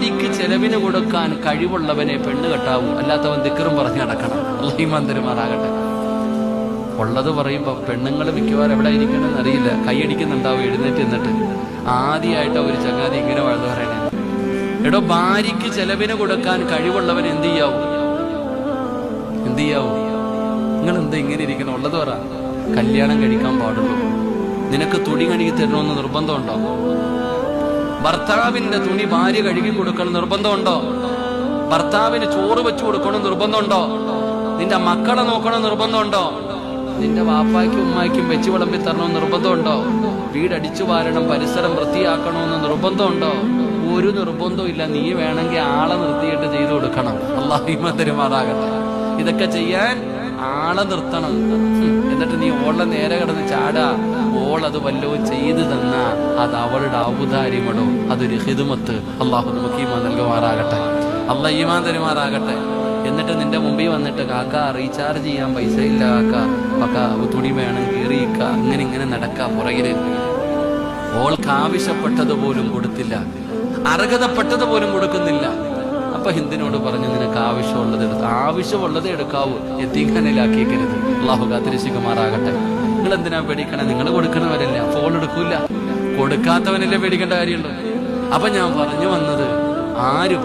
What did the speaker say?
ഭാര്യയ്ക്ക് ചെലവിന് കൊടുക്കാൻ കഴിവുള്ളവനെ പെണ്ണ് കെട്ടാവും. അല്ലാത്തവൻ ദിക്കറും പറഞ്ഞു നടക്കണം. അള്ളഹിമാൻ തരുമാറാകട്ടെ ഉള്ളത് പറയുമ്പോൾ പെണ്ണുങ്ങൾ മിക്കവാറും എവിടെ ഇരിക്കണമെന്ന് അറിയില്ല കൈയടിക്കുന്നുണ്ടാവും എഴുന്നേറ്റ് നിന്നിട്ട്. ആദ്യമായിട്ട് ഒരു ചങ്ങാതി ഇങ്ങനെ വളർന്നു പറയണേ. എടോ ഭാര്യയ്ക്ക് ചെലവിന് കൊടുക്കാൻ കഴിവുള്ളവൻ എന്ത് ചെയ്യാവൂ? എന്ത് ചെയ്യാവൂ? നിങ്ങൾ എന്താ ഇങ്ങനെ ഇരിക്കണം? ഉള്ളത് പറ. കല്യാണം കഴിക്കാൻ പാടുള്ളൂ. നിനക്ക് തുണി കഴുകി തരണമെന്ന് നിർബന്ധമുണ്ടോ? ഭർത്താവിന്റെ തുണി ഭാര്യ കഴുകി കൊടുക്കണം നിർബന്ധമുണ്ടോ? ഭർത്താവിന് ചോറ് വെച്ചു കൊടുക്കണം നിർബന്ധമുണ്ടോ? നിന്റെ മക്കളെ നോക്കണം നിർബന്ധമുണ്ടോ? നിന്റെ വാപ്പായ്ക്കും ഉമ്മായ്ക്കും വെച്ച് വിളമ്പി തരണമെന്ന് നിർബന്ധമുണ്ടോ? വീടടിച്ചു വാരണം പരിസരം വൃത്തിയാക്കണമെന്ന് നിർബന്ധമുണ്ടോ? ഒരു നിർബന്ധവും ഇല്ല. നീ വേണമെങ്കിൽ ആളെ നിർത്തിയിട്ട് ചെയ്തു കൊടുക്കണം. അള്ളാഹിമ തരുമാറാകട്ടെ. ഇതൊക്കെ ചെയ്യാൻ ആളെ നിർത്തണം. എന്നിട്ട് നീ ഓളെ നേരെ കിടന്ന് ചാടാ. ഓൾ അത് വല്ലോ ചെയ്തു തന്ന അത് അവളുടെ ഔദാര്യമടോ അതൊരു ഹിതുമത്ത് അള്ളാഹു നമുക്ക് ഈമാൻ നൽകുമാറാകട്ടെ. അള്ളാഹ് ഈമാൻ തരുമാറാകട്ടെ. എന്നിട്ട് നിന്റെ മുമ്പിൽ വന്നിട്ട് കാക്ക റീചാർജ് ചെയ്യാൻ പൈസ ഇല്ല കാക്ക. പക്ക തുണി വേണം കീറിയിക്ക അങ്ങനെ ഇങ്ങനെ നടക്ക പുറകിൽ ഓൾക്ക് ആവശ്യപ്പെട്ടത് പോലും കൊടുത്തില്ല. അർഹതപ്പെട്ടത് പോലും കൊടുക്കുന്നില്ല. അപ്പൊ ഹിന്ദിനോട് പറഞ്ഞു നിനക്ക് ആവശ്യമുള്ളത് എടുത്ത് ആവശ്യമുള്ളത് എടുക്കാവൂ. എത്തിക്കാനിലാക്കിയേക്കരുത് അള്ളാഹു കാത്തിരിശിക്കുമാറാകട്ടെ എന്തിനാ പേടിക്കണേ? നിങ്ങൾ കൊടുക്കണവരല്ല. ഫോൺ എടുക്കൂല. കൊടുക്കാത്തവനല്ലേ പേടിക്കേണ്ട കാര്യമുണ്ടോ അപ്പൊ ഞാൻ പറഞ്ഞു വന്നത് ആരും